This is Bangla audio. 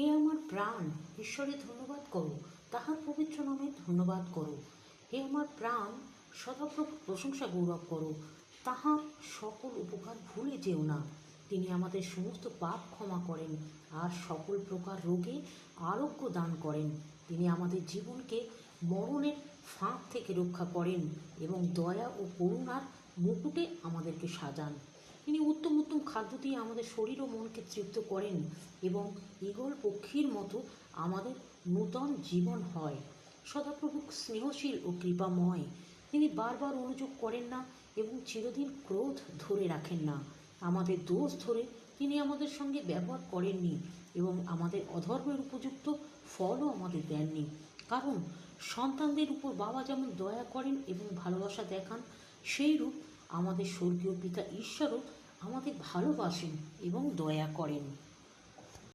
হে আমার প্রাণ, ঈশ্বরে ধন্যবাদ করো, তাহার পবিত্র নামে ধন্যবাদ করো। হে আমার প্রাণ, সদাপ্রভু প্রশংসা গৌরব করো, তাহার সকল উপকার ভুলে যেও না। তিনি আমাদের সমস্ত পাপ ক্ষমা করেন, আর সকল প্রকার রোগে আরোগ্য দান করেন। তিনি আমাদের জীবনকে মরণের ফাঁক থেকে রক্ষা করেন এবং দয়া ও করুণার মুকুটে আমাদেরকে সাজান। তিনি উত্তম উত্তম খাদ্য দিয়ে আমাদের শরীর ও মনকে তৃপ্ত করেন এবং ঈগল পক্ষীর মতো আমাদের নূতন জীবন হয়। সদাপ্রভু স্নেহশীল ও কৃপাময়। তিনি বারবার অনুযোগ করেন না এবং চিরদিন ক্রোধ ধরে রাখেন না। আমাদের দোষ ধরে তিনি আমাদের সঙ্গে ব্যবহার করেননি এবং আমাদের অধর্মের উপযুক্ত ফলও আমাদের দেননি। কারণ সন্তানদের উপর বাবা যেমন দয়া করেন এবং ভালোবাসা দেখান সেই রূপ আমাদের স্বর্গীয় পিতা ঈশ্বরও আমাদের ভালোবাসেন এবং দয়া করেন।